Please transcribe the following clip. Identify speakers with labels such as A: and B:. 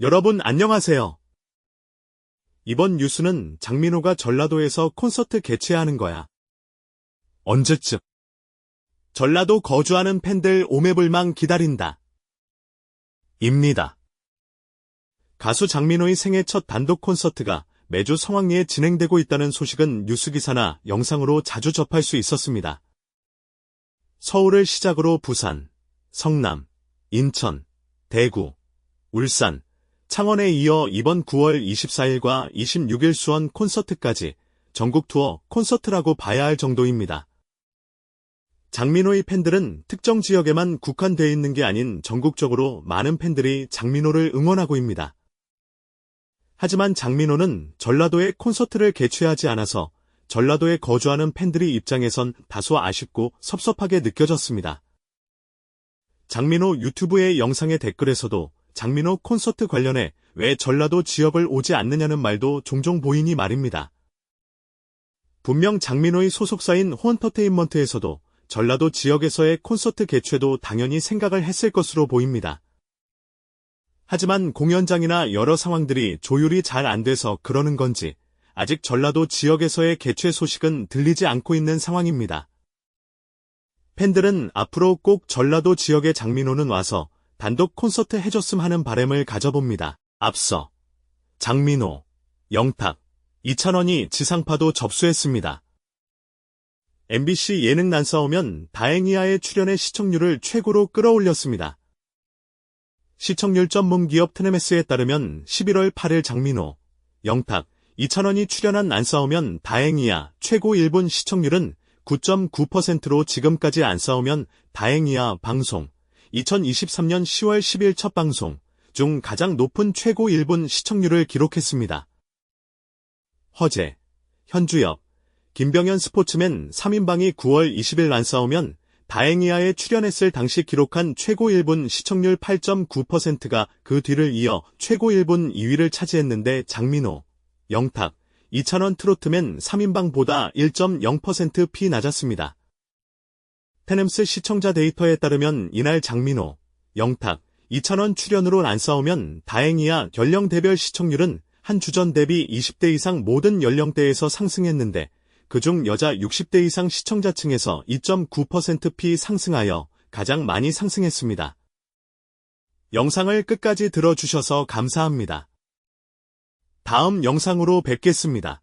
A: 여러분 안녕하세요. 이번 뉴스는 장민호가 전라도에서 콘서트 개최하는 거야. 언제쯤? 전라도 거주하는 팬들 오매불망 기다린다. 입니다. 가수 장민호의 생애 첫 단독 콘서트가 매주 성황리에 진행되고 있다는 소식은 뉴스기사나 영상으로 자주 접할 수 있었습니다. 서울을 시작으로 부산, 성남, 인천, 대구, 울산, 창원에 이어 이번 9월 24일과 26일 수원 콘서트까지 전국 투어 콘서트라고 봐야 할 정도입니다. 장민호의 팬들은 특정 지역에만 국한되어 있는 게 아닌 전국적으로 많은 팬들이 장민호를 응원하고입니다. 하지만 장민호는 전라도에 콘서트를 개최하지 않아서 전라도에 거주하는 팬들의 입장에선 다소 아쉽고 섭섭하게 느껴졌습니다. 장민호 유튜브의 영상의 댓글에서도 장민호 콘서트 관련해 왜 전라도 지역을 오지 않느냐는 말도 종종 보이니 말입니다. 분명 장민호의 소속사인 호언터테인먼트에서도 전라도 지역에서의 콘서트 개최도 당연히 생각을 했을 것으로 보입니다. 하지만 공연장이나 여러 상황들이 조율이 잘 안 돼서 그러는 건지 아직 전라도 지역에서의 개최 소식은 들리지 않고 있는 상황입니다. 팬들은 앞으로 꼭 전라도 지역의 장민호는 와서 단독 콘서트 해줬음 하는 바램을 가져봅니다. 앞서 장민호, 영탁, 이찬원이 지상파도 접수했습니다. MBC 예능 난 싸우면 다행이야의 출연의 시청률을 최고로 끌어올렸습니다. 시청률 전문 기업 트네메스에 따르면 11월 8일 장민호, 영탁, 이찬원이 출연한 안 싸우면 다행이야 최고 1분 시청률은 9.9%로 지금까지 안 싸우면 다행이야 방송 2023년 10월 10일 첫 방송 중 가장 높은 최고 1분 시청률을 기록했습니다. 허재, 현주엽, 김병현 스포츠맨 3인방이 9월 20일 안 싸우면 다행이야에 출연했을 당시 기록한 최고 1분 시청률 8.9%가 그 뒤를 이어 최고 1분 2위를 차지했는데 장민호, 영탁, 이찬원 트로트맨 3인방보다 1.0%피 낮았습니다. 테넴스 시청자 데이터에 따르면 이날 장민호, 영탁, 이찬원 출연으로 안 싸우면 다행이야 연령 대별 시청률은 한 주 전 대비 20대 이상 모든 연령대에서 상승했는데 그중 여자 60대 이상 시청자층에서 2.9%피 상승하여 가장 많이 상승했습니다. 영상을 끝까지 들어주셔서 감사합니다. 다음 영상으로 뵙겠습니다.